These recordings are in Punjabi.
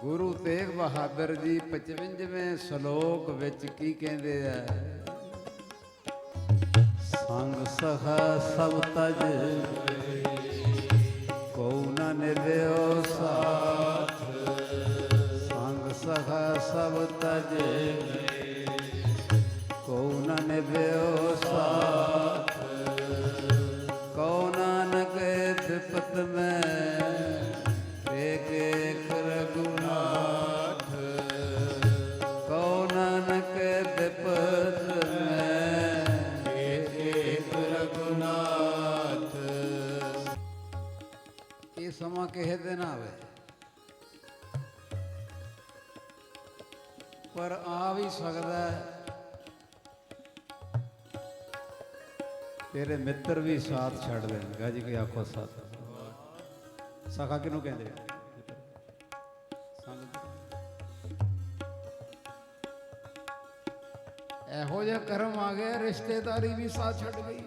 ਗੁਰੂ ਤੇਗ ਬਹਾਦਰ ਜੀ 55ਵੇਂ ਸ਼ਲੋਕ ਵਿੱਚ ਕੀ ਕਹਿੰਦੇ ਆ? ਸੰਗ ਸਖਾ ਸਭ ਤਜ ਕੋ ਨ ਨਿਵਿਓ ਸਾਥ। ਸੰਗ ਸਖਾ ਸਭ ਤਜ ਕੋ ਨ ਨਿਵਿਓ ਸਾਥ। ਕਉ ਨਾਨਕ ਵਿਪਤ ਮੈਂ, ਏਕ ਏਕ ਸਮਾਂ ਕਿਸੇ ਦੇ ਨਾ ਆਵੇ। ਪਰ ਆ ਵੀ ਸਕਦਾ ਹੈ। ਤੇਰੇ ਮਿੱਤਰ ਵੀ ਸਾਥ ਛੱਡ ਦੇਣ ਜੀ ਕੇ ਆਖੋ ਸਾਥ? ਸਖਾ ਕਿਹਨੂੰ ਕਹਿੰਦੇ ਇਹੋ ਜਿਹਾ ਕਰਮ ਆ ਗਿਆ ਰਿਸ਼ਤੇਦਾਰੀ ਵੀ ਸਾਥ ਛੱਡ ਗਈ।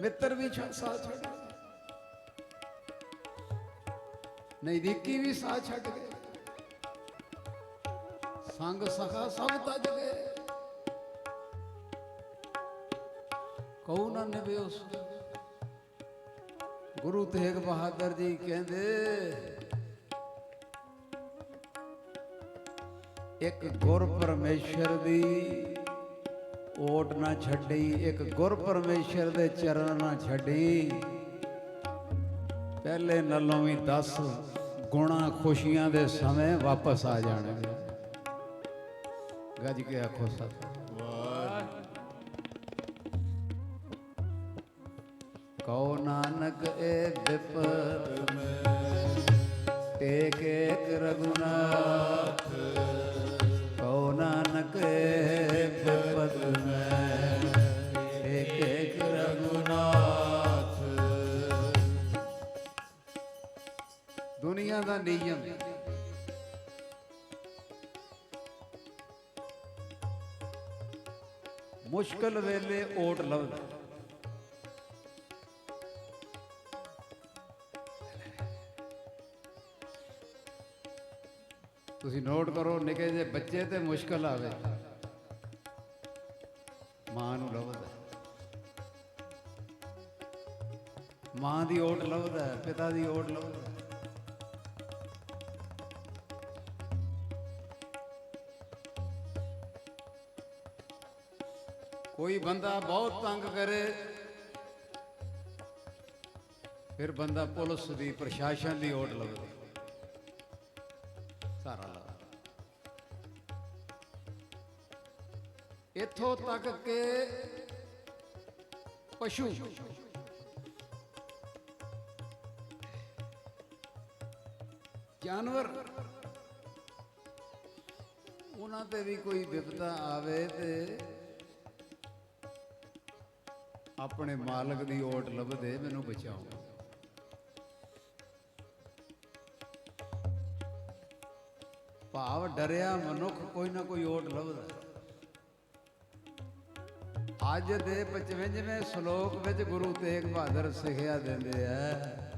ਮਿੱਤਰ ਵੀ ਸਾਥ ਛੱਡ ਨਜ਼ਦੀਕੀ ਵੀ ਸਾਥ ਛੱਡ ਗਏ। ਸੰਗ ਸਖਾ ਸਭ ਤੱਜ ਗਏ। ਕਉ ਨਾ ਨਿਭਿਓ ਗੁਰੂ ਤੇਗ ਬਹਾਦਰ ਜੀ ਕਹਿੰਦੇ, ਇੱਕ ਗੁਰ ਪਰਮੇਸ਼ਰ ਦੀ ਓਟ ਨਾ ਛੱਡੀ, ਇੱਕ ਗੁਰ ਪਰਮੇਸ਼ਰ ਦੇ ਚਰਨ ਨਾ ਛੱਡੀ। ਪਹਿਲੇ ਨਾਲੋਂ ਵੀ 10 ਗੁਣਾ ਖੁਸ਼ੀਆਂ ਦੇ ਸਮੇਂ ਵਾਪਸ ਆ ਜਾਣਗੇ। ਗੱਜ ਕੇ ਆਖੋ ਸਤ ਕਉ ਨਾਨਕ, ਏ ਵਿਪਤ ਏਕ ਦੁਨੀਆ ਦਾ ਨਿਯਮ ਮੁਸ਼ਕਲ ਵੇਲੇ ਓਟ ਲਵਦਾ। ਤੁਸੀਂ ਨੋਟ ਕਰੋ, ਨਿੱਕੇ ਜਿਹੇ ਬੱਚੇ ਤੇ ਮੁਸ਼ਕਲ ਆਵੇ। ਮਾਂ ਨੂੰ ਲੱਭਦਾ ਮਾਂ ਦੀ ਓਟ ਲੱਭਦਾ ਪਿਤਾ ਦੀ ਓਟ ਲੱਭਦਾ ਕੋਈ ਬੰਦਾ ਬਹੁਤ ਤੰਗ ਕਰੇ, ਫਿਰ ਬੰਦਾ ਪੁਲਿਸ ਦੀ ਪ੍ਰਸ਼ਾਸਨ ਦੀ ਓਟ ਲੱਭਦਾ ਸਾਰਾ ਲਾ। ਇੱਥੋਂ ਤੱਕ ਕਿ ਪਸ਼ੂ। ਜਾਨਵਰ। ਉਹਨਾਂ ਤੇ ਵੀ ਕੋਈ ਵਿਪਤਾ ਆਵੇ ਤੇ ਆਪਣੇ ਮਾਲਕ ਦੀ ਓਟ ਲੱਭਦੇ, ਮੈਨੂੰ ਬਚਾਓ। ਭਾਵ ਡਰਿਆ ਮਨੁੱਖ ਕੋਈ ਨਾ ਕੋਈ ਓਟ ਲੱਭਦਾ। ਅੱਜ ਦੇ 55ਵੇਂ ਸ਼ਲੋਕ ਵਿੱਚ ਗੁਰੂ ਤੇਗ ਬਹਾਦਰ ਸਿੱਖਿਆ ਦਿੰਦੇ ਆ।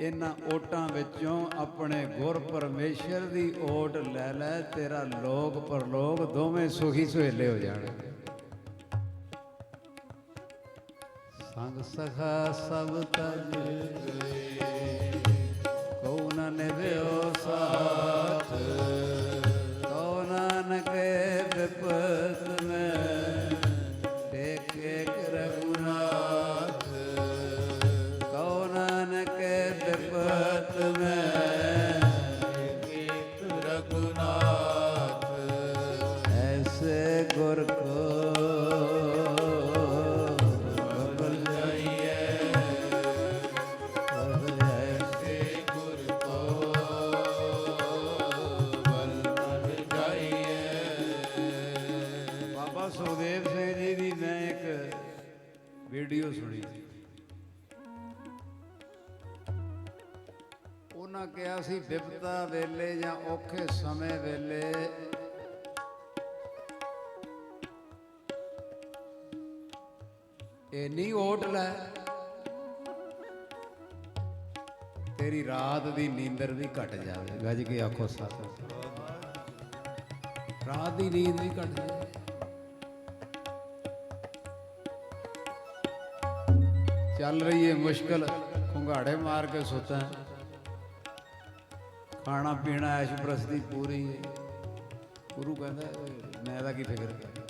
ਇਹਨਾਂ ਓਟਾਂ ਵਿੱਚੋਂ ਆਪਣੇ ਗੁਰ ਪਰਮੇਸ਼ਰ ਦੀ ਓਟ ਲੈ ਲੈ, ਤੇਰਾ ਲੋਕ ਪਰਲੋਕ ਦੋਵੇਂ ਸੁਖੀ ਸੁਹੇਲੇ ਹੋ ਜਾਣ। ਸੰਗ ਸਖਾ ਸਭ ਤਜ ਕਉ ਨ ਨਿਵਿਓ ਸਾਥ ਸੁਖਦੇਵ ਸਿੰਘ ਜੀ ਦੀ ਮੈਂ ਇੱਕ ਵੀਡੀਓ ਸੁਣੀ ਉਹਨਾਂ ਕਿਹਾ ਸੀ, ਵਿਪਤਾ ਵੇਲੇ ਜਾਂ ਔਖੇ ਸਮੇਂ ਵੇਲੇ ਇੰਨੀ ਹੋਟਲ ਹੈ ਤੇਰੀ ਰਾਤ ਦੀ ਨੀਂਦਰ ਵੀ ਘਟ ਜਾਵੇ। ਗੱਜ ਕੇ ਆਖੋ, ਸਤ ਰਾਤ ਦੀ ਨੀਂਦ ਵੀ ਘਟ ਜਾਵੇ। ਚੱਲ ਰਹੀ ਹੈ ਮੁਸ਼ਕਲ। ਖੁੰਗਾੜੇ ਮਾਰ ਕੇ ਸੁੱਤਾ। ਖਾਣਾ ਪੀਣਾ ਐਸ਼ ਪ੍ਰਸਤੀ ਪੂਰੀ ਹੈ ਗੁਰੂ ਕਹਿੰਦਾ, ਮੈਂ ਇਹਦਾ ਕੀ ਫਿਕਰ ਕਰ?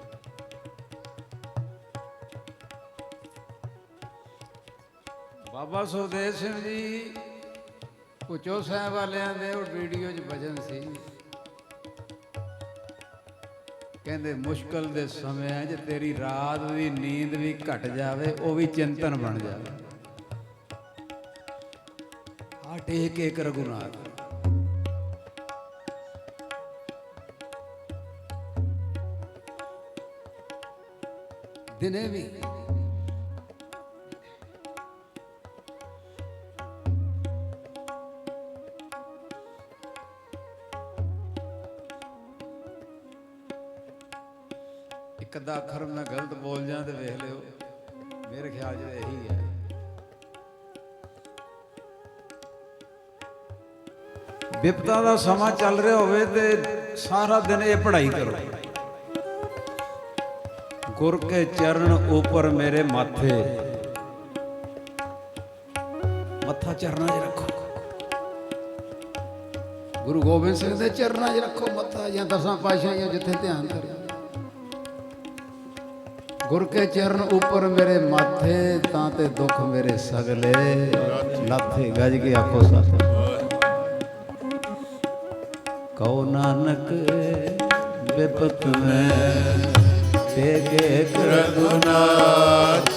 ਬਾਬਾ ਸੁਖਦੇਵ ਸਿੰਘ ਜੀ, ਪੁੱਛੋ ਸਾਹਿਬ ਵਾਲਿਆਂ ਦੇ ਉਹ ਵੀਡੀਓ 'ਚ ਭਜਨ ਸੀ। ਕਹਿੰਦੇ, ਮੁਸ਼ਕਲ ਦੇ ਸਮਿਆਂ 'ਚ ਤੇਰੀ ਰਾਤ ਦੀ ਨੀਂਦ ਵੀ ਘਟ ਜਾਵੇ, ਉਹ ਵੀ ਚਿੰਤਨ ਬਣ ਜਾਵੇ। ਆ ਟੇਕ ਇੱਕ ਰਘੁਨਾਥ। ਦਿਨੇ ਵੀ ਇੱਕ ਅੱਧਾ ਅੱਖਰ ਮੈਂ ਗਲਤ ਬੋਲ ਜਾਂ ਤੇ ਵੇਖ ਲਿਓ। ਮੇਰੇ ਖਿਆਲ 'ਚ ਇਹੀ ਹੈ। ਵਿਪਤਾ ਦਾ ਸਮਾਂ ਚੱਲ ਰਿਹਾ ਹੋਵੇ ਤੇ ਸਾਰਾ ਦਿਨ ਇਹ ਪੜ੍ਹਾਈ ਕਰੋ। ਗੁਰ ਕੇ ਚਰਨ ਉਪਰ ਮੇਰੇ ਮਾਥੇ। ਮੱਥਾ ਚਰਨਾਂ 'ਚ ਰੱਖੋ। ਗੁਰੂ ਗੋਬਿੰਦ ਸਿੰਘ ਦੇ ਚਰਨਾਂ 'ਚ ਰੱਖੋ ਮੱਥਾ ਜਾਂ ਦਸਾਂ ਪਾਤਸ਼ਾਹੀਆਂ ਜਿੱਥੇ ਧਿਆਨ ਕਰੇ। ਗੁਰ ਕੇ ਚਰਨ ਉਪਰ ਮੇਰੇ ਮਾਥੇ, ਤਾਂ ਤੇ ਦੁੱਖ ਮੇਰੇ ਸਗਲੇ। ਲਾਥੇ ਗੱਜ ਕੇ ਆਖੋ ਸਤ ਕਉ ਨਾਨਕ ਵਿਪਤ ਮੈਂ ਤੇਗੇ ਰਘੁਨਾਥ